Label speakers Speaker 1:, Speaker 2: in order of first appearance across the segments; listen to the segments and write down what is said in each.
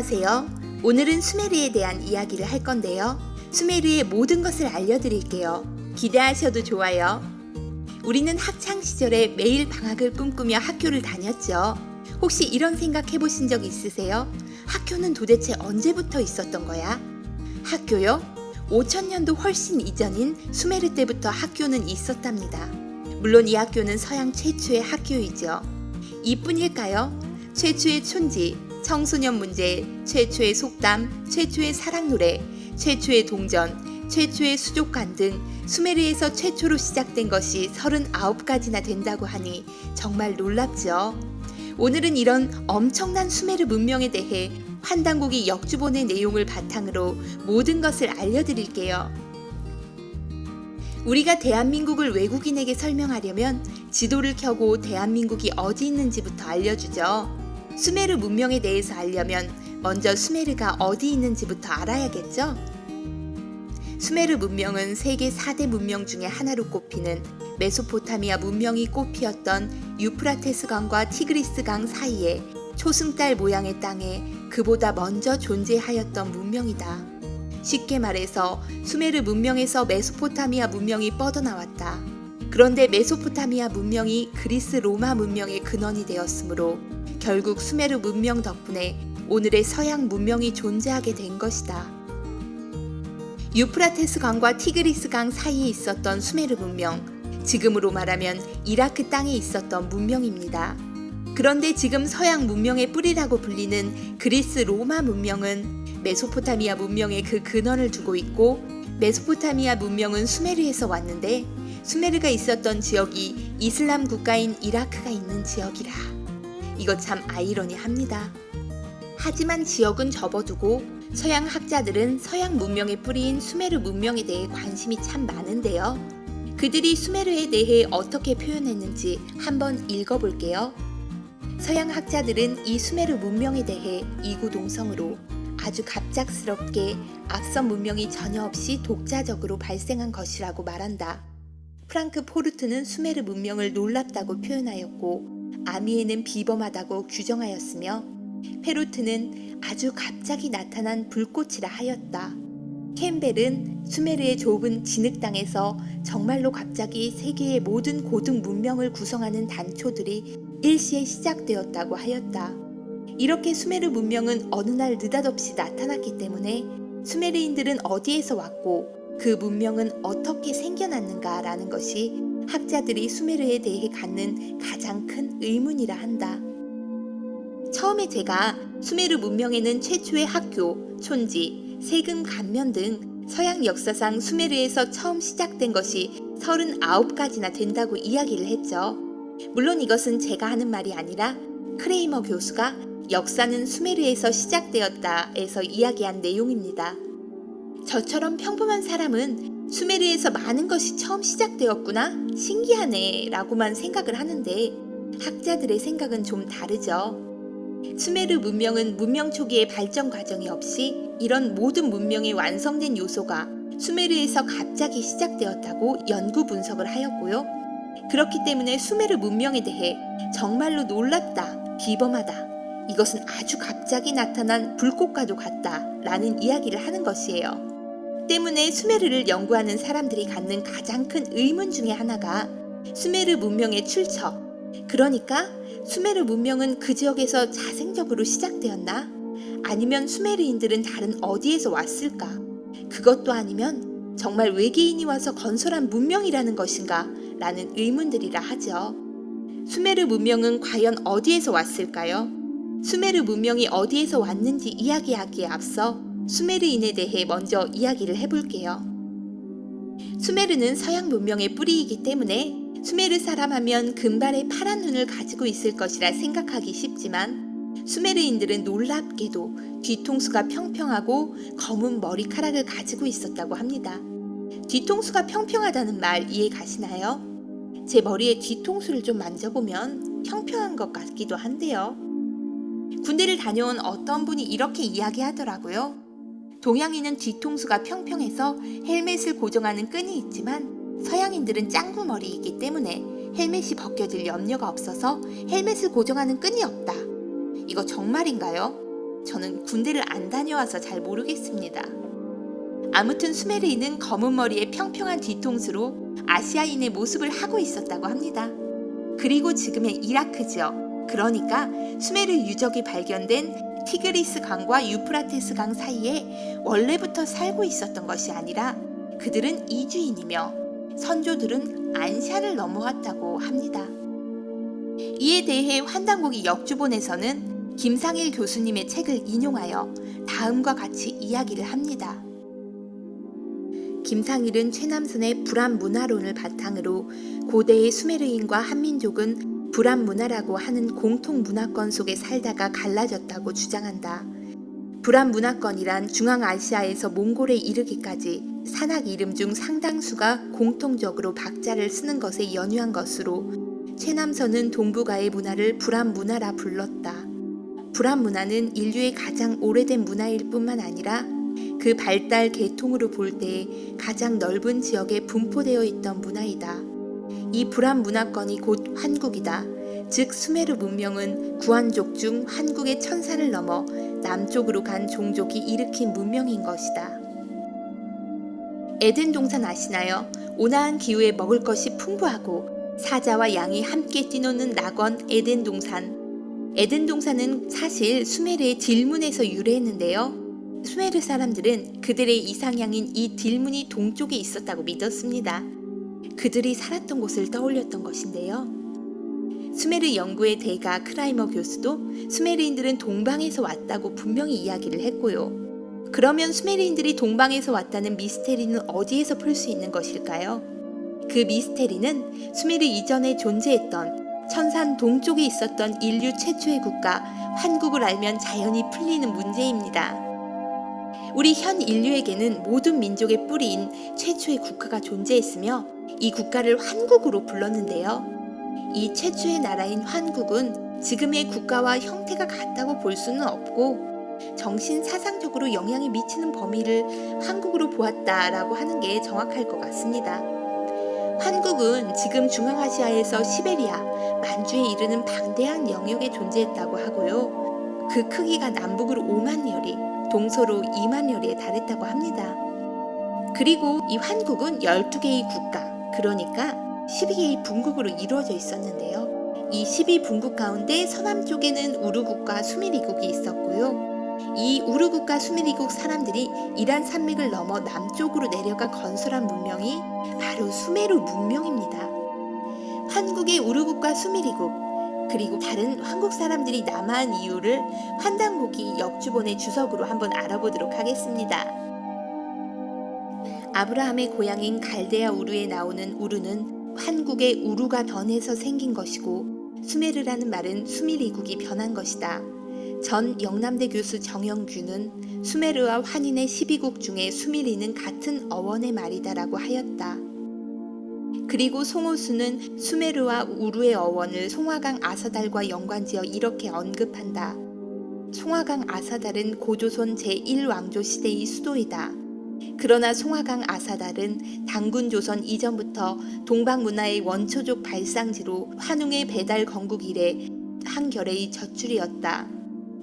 Speaker 1: 안녕하세요. 오늘은 수메르에 대한 이야기를 할 건데요. 수메르의 모든 것을 알려드릴게요. 기대하셔도 좋아요. 우리는 학창 시절에 매일 방학을 꿈꾸며 학교를 다녔죠. 혹시 이런 생각 해보신 적 있으세요? 학교는 도대체 언제부터 있었던 거야? 학교요? 5천년도 훨씬 이전인 수메르 때부터 학교는 있었답니다. 물론 이 학교는 서양 최초의 학교이죠. 이뿐일까요? 최초의 촌지, 청소년 문제, 최초의 속담, 최초의 사랑 노래, 최초의 동전, 최초의 수족관 등 수메르에서 최초로 시작된 것이 39가지나 된다고 하니 정말 놀랍죠. 오늘은 이런 엄청난 수메르 문명에 대해 환단국이 역주본의 내용을 바탕으로 모든 것을 알려드릴게요. 우리가 대한민국을 외국인에게 설명하려면 지도를 켜고 대한민국이 어디 있는지부터 알려주죠. 수메르 문명에 대해서 알려면 먼저 수메르가 어디 있는지부터 알아야겠죠? 수메르 문명은 세계 4대 문명 중에 하나로 꼽히는 메소포타미아 문명이 꽃피었던 유프라테스 강과 티그리스 강 사이에 초승달 모양의 땅에 그보다 먼저 존재하였던 문명이다. 쉽게 말해서 수메르 문명에서 메소포타미아 문명이 뻗어나왔다. 그런데 메소포타미아 문명이 그리스 로마 문명의 근원이 되었으므로 결국 수메르 문명 덕분에 오늘의 서양 문명이 존재하게 된 것이다. 유프라테스 강과 티그리스 강 사이에 있었던 수메르 문명, 지금으로 말하면 이라크 땅에 있었던 문명입니다. 그런데 지금 서양 문명의 뿌리라고 불리는 그리스 로마 문명은 메소포타미아 문명의 그 근원을 두고 있고 메소포타미아 문명은 수메르에서 왔는데 수메르가 있었던 지역이 이슬람 국가인 이라크가 있는 지역이라. 이거 참 아이러니합니다. 하지만 지역은 접어두고 서양 학자들은 서양 문명의 뿌리인 수메르 문명에 대해 관심이 참 많은데요. 그들이 수메르에 대해 어떻게 표현했는지 한번 읽어볼게요. 서양 학자들은 이 수메르 문명에 대해 이구동성으로 아주 갑작스럽게 앞선 문명이 전혀 없이 독자적으로 발생한 것이라고 말한다. 프랑크 포르트는 수메르 문명을 놀랍다고 표현하였고 아미에는 비범하다고 규정하였으며 페루트는 아주 갑자기 나타난 불꽃이라 하였다. 캠벨은 수메르의 좁은 진흙 땅에서 정말로 갑자기 세계의 모든 고등 문명을 구성하는 단초들이 일시에 시작되었다고 하였다. 이렇게 수메르 문명은 어느 날 느닷없이 나타났기 때문에 수메르인들은 어디에서 왔고 그 문명은 어떻게 생겨났는가라는 것이 학자들이 수메르에 대해 갖는 가장 큰 의문이라 한다. 처음에 제가 수메르 문명에는 최초의 학교, 촌지, 세금 감면 등 서양 역사상 수메르에서 처음 시작된 것이 39가지나 된다고 이야기를 했죠. 물론 이것은 제가 하는 말이 아니라 크레이머 교수가 역사는 수메르에서 시작되었다에서 이야기한 내용입니다. 저처럼 평범한 사람은 수메르에서 많은 것이 처음 시작되었구나 신기하네 라고만 생각을 하는데 학자들의 생각은 좀 다르죠. 수메르 문명은 문명 초기의 발전 과정이 없이 이런 모든 문명의 완성된 요소가 수메르에서 갑자기 시작되었다고 연구 분석을 하였고요. 그렇기 때문에 수메르 문명에 대해 정말로 놀랍다, 비범하다, 이것은 아주 갑자기 나타난 불꽃과도 같다 라는 이야기를 하는 것이에요. 때문에 수메르를 연구하는 사람들이 갖는 가장 큰 의문 중의 하나가 수메르 문명의 출처, 그러니까 수메르 문명은 그 지역에서 자생적으로 시작되었나? 아니면 수메르인들은 다른 어디에서 왔을까? 그것도 아니면 정말 외계인이 와서 건설한 문명이라는 것인가? 라는 의문들이라 하죠. 수메르 문명은 과연 어디에서 왔을까요? 수메르 문명이 어디에서 왔는지 이야기하기에 앞서 수메르인에 대해 먼저 이야기를 해볼게요. 수메르는 서양 문명의 뿌리이기 때문에 수메르 사람 하면 금발의 파란 눈을 가지고 있을 것이라 생각하기 쉽지만 수메르인들은 놀랍게도 뒤통수가 평평하고 검은 머리카락을 가지고 있었다고 합니다. 뒤통수가 평평하다는 말 이해 가시나요? 제 머리에 뒤통수를 좀 만져보면 평평한 것 같기도 한데요. 군대를 다녀온 어떤 분이 이렇게 이야기하더라고요. 동양인은 뒤통수가 평평해서 헬멧을 고정하는 끈이 있지만 서양인들은 짱구 머리이기 때문에 헬멧이 벗겨질 염려가 없어서 헬멧을 고정하는 끈이 없다. 이거 정말인가요? 저는 군대를 안 다녀와서 잘 모르겠습니다. 아무튼 수메르인은 검은 머리에 평평한 뒤통수로 아시아인의 모습을 하고 있었다고 합니다. 그리고 지금의 이라크죠. 그러니까 수메르 유적이 발견된 티그리스 강과 유프라테스 강 사이에 원래부터 살고 있었던 것이 아니라 그들은 이주인이며 선조들은 안샤를 넘어왔다고 합니다. 이에 대해 환단고기 역주본에서는 김상일 교수님의 책을 인용하여 다음과 같이 이야기를 합니다. 김상일은 최남선의 불안 문화론을 바탕으로 고대의 수메르인과 한민족은 불안 문화라고 하는 공통 문화권 속에 살다가 갈라졌다고 주장한다. 불안 문화권이란 중앙아시아에서 몽골에 이르기까지 산악 이름 중 상당수가 공통적으로 박자를 쓰는 것에 연유한 것으로 최남선은 동북아의 문화를 불안 문화라 불렀다. 불안 문화는 인류의 가장 오래된 문화일 뿐만 아니라 그 발달 계통으로 볼 때 가장 넓은 지역에 분포되어 있던 문화이다. 이 불안 문화권이 곧 환국이다. 즉 수메르 문명은 구한족 중 한국의 천사를 넘어 남쪽으로 간 종족이 일으킨 문명인 것이다. 에덴 동산 아시나요? 온화한 기후에 먹을 것이 풍부하고 사자와 양이 함께 뛰노는 낙원 에덴 동산. 에덴 동산은 사실 수메르의 딜문에서 유래했는데요. 수메르 사람들은 그들의 이상향인 이 딜문이 동쪽에 있었다고 믿었습니다. 그들이 살았던 곳을 떠올렸던 것인데요. 수메르 연구의 대가 크라이머 교수도 수메르인들은 동방에서 왔다고 분명히 이야기를 했고요. 그러면 수메르인들이 동방에서 왔다는 미스테리는 어디에서 풀 수 있는 것일까요? 그 미스테리는 수메르 이전에 존재했던 천산 동쪽에 있었던 인류 최초의 국가 환국을 알면 자연히 풀리는 문제입니다. 우리 현 인류에게는 모든 민족의 뿌리인 최초의 국가가 존재했으며 이 국가를 환국으로 불렀는데요. 이 최초의 나라인 환국은 지금의 국가와 형태가 같다고 볼 수는 없고 정신 사상적으로 영향이 미치는 범위를 한국으로 보았다라고 하는 게 정확할 것 같습니다. 한국은 지금 중앙아시아에서 시베리아, 만주에 이르는 방대한 영역에 존재했다고 하고요. 그 크기가 남북으로 5만 여리, 동서로 2만 여리에 달했다고 합니다. 그리고 이 한국은 12개의 국가, 그러니까 12개의 분국으로 이루어져 있었는데요. 이 12분국 가운데 서남쪽에는 우르국과 수미리국이 있었고요. 이 우르국과 수미리국 사람들이 이란 산맥을 넘어 남쪽으로 내려가 건설한 문명이 바로 수메르 문명입니다. 한국의 우르국과 수미리국 그리고 다른 한국 사람들이 남아한 이유를 환단고기 역주본의 주석으로 한번 알아보도록 하겠습니다. 아브라함의 고향인 갈대아 우르에 나오는 우르는 한국의 우루가 던해서 생긴 것이고 수메르라는 말은 수미리국이 변한 것이다. 전 영남대 교수 정영규는 수메르와 환인의 12국 중에 수미리는 같은 어원의 말이다라고 하였다. 그리고 송호수는 수메르와 우루의 어원을 송화강 아사달과 연관지어 이렇게 언급한다. 송화강 아사달은 고조선 제1왕조 시대의 수도이다. 그러나 송화강 아사달은 당군 조선 이전부터 동방 문화의 원초적 발상지로 환웅의 배달 건국 이래 한결의 젖줄이었다.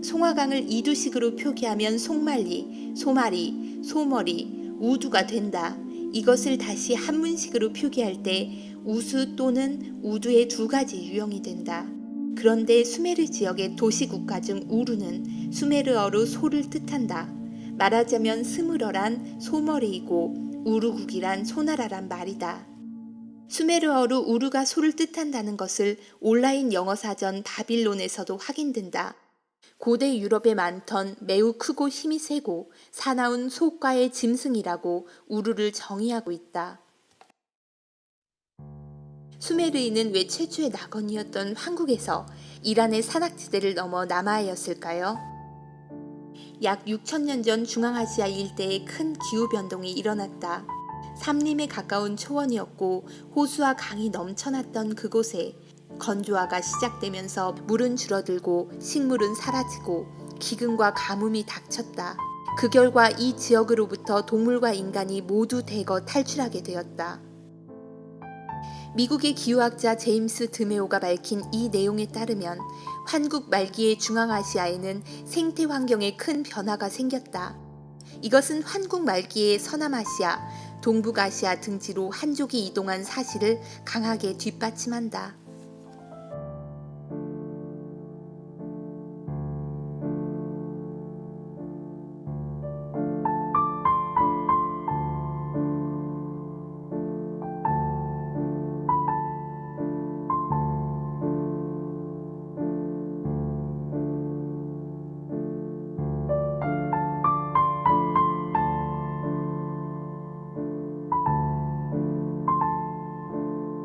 Speaker 1: 송화강을 이두식으로 표기하면 송말리, 소마리, 소머리, 우두가 된다. 이것을 다시 한문식으로 표기할 때 우수 또는 우두의 두 가지 유형이 된다. 그런데 수메르 지역의 도시국가 중 우루는 수메르어로 소를 뜻한다. 말하자면 스무러란 소머리이고 우루국이란 소나라란 말이다. 수메르어로 우루가 소를 뜻한다는 것을 온라인 영어 사전 바빌론에서도 확인된다. 고대 유럽에 많던 매우 크고 힘이 세고 사나운 소과의 짐승이라고 우루를 정의하고 있다. 수메르인은 왜 최초의 낙원이었던 한국에서 이란의 산악지대를 넘어 남아하였을까요? 약 6천년 전 중앙아시아 일대에 큰 기후 변동이 일어났다. 삼림에 가까운 초원이었고 호수와 강이 넘쳐났던 그곳에 건조화가 시작되면서 물은 줄어들고 식물은 사라지고 기근과 가뭄이 닥쳤다. 그 결과 이 지역으로부터 동물과 인간이 모두 대거 탈출하게 되었다. 미국의 기후학자 제임스 드메오가 밝힌 이 내용에 따르면 환국 말기의 중앙아시아에는 생태 환경에 큰 변화가 생겼다. 이것은 환국 말기의 서남아시아, 동북아시아 등지로 한족이 이동한 사실을 강하게 뒷받침한다.